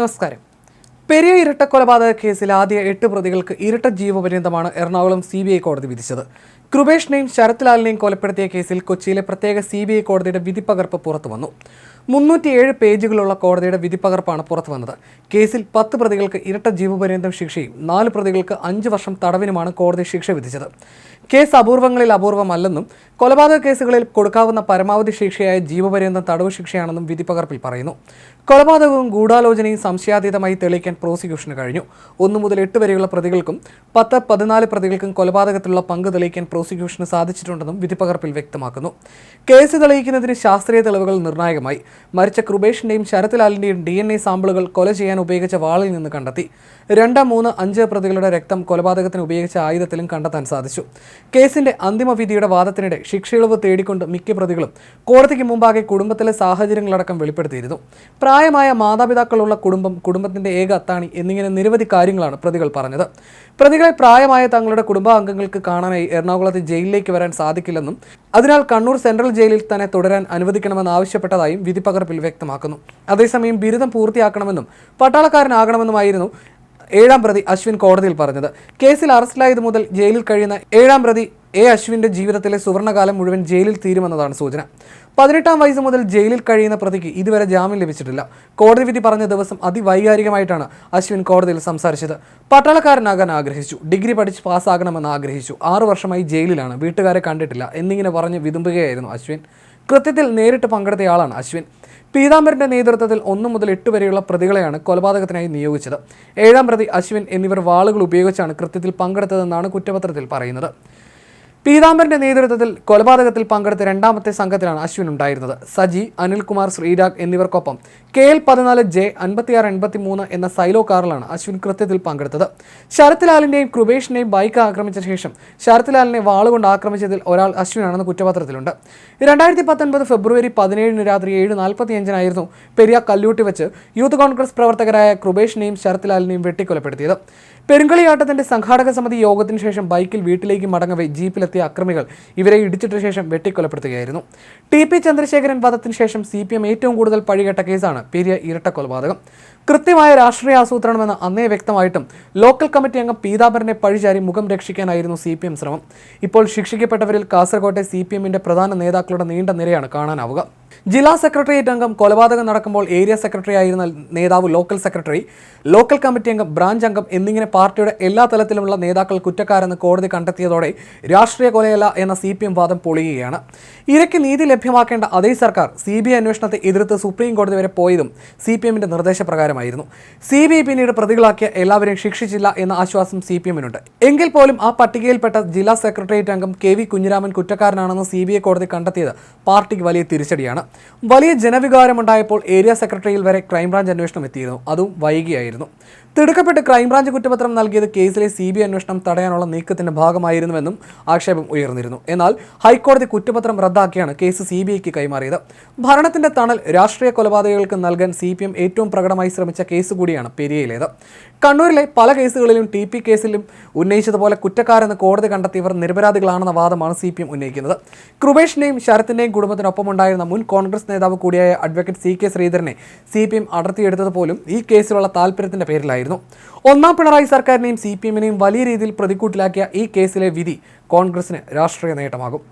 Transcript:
നമസ്കാരം. പെരിയ ഇരട്ട കൊലപാതക കേസിൽ ആദ്യ എട്ട് പ്രതികൾക്ക് ഇരട്ട ജീവപര്യന്തമാണ് എറണാകുളം സി ബി ഐ കോടതി വിധിച്ചത്. കൃപേഷിനെയും ശരത്ലാലിനെയും കൊലപ്പെടുത്തിയ കേസിൽ കൊച്ചിയിലെ പ്രത്യേക സി ബി ഐ കോടതിയുടെ വിധിപ്പകർപ്പ് പുറത്തു വന്നു മുന്നൂറ്റിയേഴ് പേജുകളുള്ള കോടതിയുടെ വിധിപ്പകർപ്പാണ് പുറത്തു വന്നത്. കേസിൽ പത്ത് പ്രതികൾക്ക് ഇരട്ട ജീവപര്യന്തം ശിക്ഷയും നാല് പ്രതികൾക്ക് അഞ്ച് വർഷം തടവിനുമാണ് കോടതി ശിക്ഷ വിധിച്ചത്. കേസ് അപൂർവങ്ങളിൽ അപൂർവമല്ലെന്നും കൊലപാതക കേസുകളിൽ കൊടുക്കാവുന്ന പരമാവധി ശിക്ഷയായ ജീവപര്യന്തം തടവ് ശിക്ഷയാണെന്നും വിധിപ്പകർപ്പിൽ പറയുന്നു. കൊലപാതകവും ഗൂഢാലോചനയും സംശയാതീതമായി തെളിയിക്കാൻ പ്രോസിക്യൂഷന് കഴിഞ്ഞു. ഒന്നു മുതൽ എട്ട് വരെയുള്ള പ്രതികൾക്കും പത്ത് പതിനാല് പ്രതികൾക്കും കൊലപാതകത്തിലുള്ള പങ്ക് തെളിയിക്കാൻ പ്രോസിക്യൂഷന് സാധിച്ചിട്ടുണ്ടെന്നും വിധിപ്പകർപ്പിൽ വ്യക്തമാക്കുന്നു. കേസ് തെളിയിക്കുന്നതിന് ശാസ്ത്രീയ തെളിവുകൾ നിർണായകമായി. മരിച്ച കൃപേഷിന്റെയും ശരത്ലാലിന്റെയും ഡി എൻ എ സാമ്പിളുകൾ കൊല ചെയ്യാൻ ഉപയോഗിച്ച വാളിൽ നിന്ന് കണ്ടെത്തി. രണ്ട് മൂന്ന് അഞ്ച് പ്രതികളുടെ രക്തം കൊലപാതകത്തിന് ഉപയോഗിച്ച ആയുധത്തിലും കണ്ടെത്താൻ സാധിച്ചു. കേസിന്റെ അന്തിമ വിധിയുടെ വാദത്തിനിടെ ശിക്ഷയിളവ് തേടിക്കൊണ്ട് മിക്ക പ്രതികളും കോടതിക്ക് മുമ്പാകെ കുടുംബത്തിലെ സാഹചര്യങ്ങളടക്കം വെളിപ്പെടുത്തിയിരുന്നു. പ്രായമായ മാതാപിതാക്കളുള്ള കുടുംബം കുടുംബത്തിന്റെ ഏക അത്താണി എന്നിങ്ങനെ നിരവധി കാര്യങ്ങളാണ് പ്രതികൾ പറഞ്ഞത്. പ്രതികളെ പ്രായമായ തങ്ങളുടെ കുടുംബാംഗങ്ങൾക്ക് കാണാനായി എറണാകുളത്തെ ജയിലിലേക്ക് വരാൻ സാധിക്കില്ലെന്നും അതിനാൽ കണ്ണൂർ സെൻട്രൽ ജയിലിൽ തന്നെ തുടരാൻ അനുവദിക്കണമെന്ന് ആവശ്യപ്പെട്ടതായും വിധിപ്പകർപ്പിൽ വ്യക്തമാക്കുന്നു. അതേസമയം ബിരുദം പൂർത്തിയാക്കണമെന്നും പട്ടാളക്കാരനാകണമെന്നുമായിരുന്നു ഏഴാം പ്രതി അശ്വിൻ കോടതിയിൽ പറഞ്ഞത്. കേസിൽ അറസ്റ്റിലായത് മുതൽ ജയിലിൽ കഴിയുന്ന ഏഴാം പ്രതി എ അശ്വിന്റെ ജീവിതത്തിലെ സുവർണകാലം മുഴുവൻ ജയിലിൽ തീരുമെന്നതാണ് സൂചന. പതിനെട്ടാം വയസ്സ് മുതൽ ജയിലിൽ കഴിയുന്ന പ്രതിക്ക് ഇതുവരെ ജാമ്യം ലഭിച്ചിട്ടില്ല. കോടതി വിധി പറഞ്ഞ ദിവസം അതിവൈകാരികമായിട്ടാണ് അശ്വിൻ കോടതിയിൽ സംസാരിച്ചത്. പട്ടാളക്കാരനാകാൻ ആഗ്രഹിച്ചു. ഡിഗ്രി പഠിച്ച് പാസ്സാകണമെന്ന് ആഗ്രഹിച്ചു. ആറു വർഷമായി ജയിലിലാണ്. വീട്ടുകാരെ കണ്ടിട്ടില്ല. എന്നിങ്ങനെ പറഞ്ഞ് വിതുമ്പുകയായിരുന്നു അശ്വിൻ. കൃത്യത്തിൽ നേരിട്ട് പങ്കെടുത്തയാളാണ് അശ്വിൻ. പീതാംബരന്റെ നേതൃത്വത്തിൽ ഒന്നു മുതൽ എട്ട് വരെയുള്ള പ്രതികളെയാണ് കൊലപാതകത്തിനായി നിയോഗിച്ചത്. ഏഴാം പ്രതി അശ്വിൻ എന്നിവർ വാളുകൾ ഉപയോഗിച്ചാണ് കൃത്യത്തിൽ പങ്കെടുത്തതെന്നാണ് കുറ്റപത്രത്തിൽ പറയുന്നത്. പീതാംബരന്റെ നേതൃത്വത്തിൽ കൊലപാതകത്തിൽ പങ്കെടുത്ത രണ്ടാമത്തെ സംഘത്തിലാണ് അശ്വിൻ ഉണ്ടായിരുന്നത് സജി അനിൽകുമാർ ശ്രീരാഗ് എന്നിവർക്കൊപ്പം കെ എൽ പതിനാല് ജെ അൻപത്തിയാറ് എൺപത്തി മൂന്ന് എന്ന സൈലോ കാറിലാണ് അശ്വിൻ കൃത്യത്തിൽ പങ്കെടുത്തത്. ശരത്ലാലിന്റെയും കൃപേഷിന്റെയും ബൈക്ക് ആക്രമിച്ച ശേഷം ശരത്ലാലിനെ വാളുകൊണ്ട് ആക്രമിച്ചതിൽ ഒരാൾ അശ്വിനാണെന്ന് കുറ്റപത്രത്തിലുണ്ട്. രണ്ടായിരത്തി പത്തൊൻപത് ഫെബ്രുവരി പതിനേഴിന് രാത്രി ഏഴ് നാൽപ്പത്തിയഞ്ചിനായിരുന്നു പെരിയ കല്ലൂട്ടി വെച്ച് യൂത്ത് കോൺഗ്രസ് പ്രവർത്തകരായ കൃപേഷിനെയും ശരത്ലാലിനെയും വെട്ടിക്കൊലപ്പെടുത്തിയത്. പെരുങ്കളിയാട്ടത്തിന്റെ സംഘാടക സമിതി യോഗത്തിന് ശേഷം ബൈക്കിൽ വീട്ടിലേക്ക് മടങ്ങവെ ജീപ്പിലെത്തിയ അക്രമികൾ ഇവരെ ഇടിച്ചിട്ട ശേഷം വെട്ടിക്കൊലപ്പെടുത്തുകയായിരുന്നു. ടി പി ചന്ദ്രശേഖരൻ വധത്തിന് ശേഷം സി പി എം ഏറ്റവും കൂടുതൽ പഴികെട്ട കേസാണ് പെരിയ ഇരട്ട കൊലപാതകം കൃത്യമായ രാഷ്ട്രീയ ആസൂത്രണമെന്ന് അന്നേ വ്യക്തമായിട്ടും ലോക്കൽ കമ്മിറ്റി അംഗം പീതാംബരനെ പഴിചാരി മുഖം രക്ഷിക്കാനായിരുന്നു സി പി എം ശ്രമം. ഇപ്പോൾ ശിക്ഷിക്കപ്പെട്ടവരിൽ കാസർകോട്ടെ സി പി എമ്മിന്റെ പ്രധാന നേതാക്കളുടെ നീണ്ട നിരയാണ് കാണാനാവുക. ജില്ലാ സെക്രട്ടേറിയറ്റ് അംഗം കൊലപാതകം നടക്കുമ്പോൾ ഏരിയ സെക്രട്ടറി ആയിരുന്ന നേതാവ് ലോക്കൽ സെക്രട്ടറി ലോക്കൽ കമ്മിറ്റി അംഗം ബ്രാഞ്ച് അംഗം എന്നിങ്ങനെ പാർട്ടിയുടെ എല്ലാ തലത്തിലുമുള്ള നേതാക്കൾ കുറ്റക്കാരെന്ന് കോടതി കണ്ടെത്തിയതോടെ രാഷ്ട്രീയ കൊലയല്ല എന്ന സി പി എം വാദം പൊളിയുകയാണ്. ഇരയ്ക്ക് നീതി ലഭ്യമാക്കേണ്ട അതേ സർക്കാർ സി ബി ഐ അന്വേഷണത്തെ എതിർത്ത് സുപ്രീം കോടതി വരെ പോയതും സി പി എമ്മിന്റെ നിർദ്ദേശപ്രകാരമായിരുന്നു സി ബി ഐ പിന്നീട് പ്രതികളാക്കിയ എല്ലാവരെയും ശിക്ഷിച്ചില്ല എന്ന ആശ്വാസം സി പി എമ്മിനുണ്ട് എങ്കിൽ പോലും ആ പട്ടികയിൽപ്പെട്ട ജില്ലാ സെക്രട്ടേറിയറ്റ് അംഗം കെ വി കുഞ്ഞിരാമൻ കുറ്റക്കാരനാണെന്ന് സി ബി ഐ കോടതി കണ്ടെത്തിയത് പാർട്ടിക്ക് വലിയ തിരിച്ചടിയാണ്. വലിയ ജനവികാരമുണ്ടായപ്പോൾ ഏരിയ സെക്രട്ടറിയിൽ വരെ ക്രൈംബ്രാഞ്ച് അന്വേഷണം എത്തിയിരുന്നു. അതും വൈകിയായിരുന്നു. തിടുക്കപ്പെട്ട് ക്രൈംബ്രാഞ്ച് കുറ്റപത്രം നൽകിയത് കേസിലെ സി ബി അന്വേഷണം തടയാനുള്ള നീക്കത്തിന്റെ ഭാഗമായിരുന്നുവെന്നും ആക്ഷേപം ഉയർന്നിരുന്നു. എന്നാൽ ഹൈക്കോടതി കുറ്റപത്രം റദ്ദാക്കിയാണ് കേസ് സി ബി ഐക്ക് കൈമാറിയത്. ഭരണത്തിന്റെ തണൽ രാഷ്ട്രീയ കൊലപാതകങ്ങൾക്ക് നൽകാൻ സി പി എം ഏറ്റവും പ്രകടമായി ശ്രമിച്ച കേസ് കൂടിയാണ് പെരിയയിലേത്. കണ്ണൂരിലെ പല കേസുകളിലും ടി പി കേസിലും ഉന്നയിച്ചതുപോലെ കുറ്റക്കാരെന്ന് കോടതി കണ്ടെത്തിയവർ നിരപരാധികളാണെന്ന വാദമാണ് സി പി എം ഉന്നയിക്കുന്നത്. കൃപേഷിന്റെയും ശരത്തിന്റെയും കുടുംബത്തിനൊപ്പമുണ്ടായിരുന്ന മുൻ കോൺഗ്രസ് നേതാവ് കൂടിയായ അഡ്വക്കേറ്റ് സി കെ ശ്രീധരനെ സി പി എം അടർത്തിയെടുത്തത് പോലും ഈ കേസിലുള്ള താല്പര്യത്തിന്റെ പേരിലായിരുന്നു. ഒന്നാം പിണറായി സർക്കാരിനെയും സി പി എമ്മിനെയും വലിയ രീതിയിൽ പ്രതിക്കൂട്ടിലാക്കിയ ഈ കേസിലെ വിധി കോൺഗ്രസിന് രാഷ്ട്രീയ നേട്ടമാകും.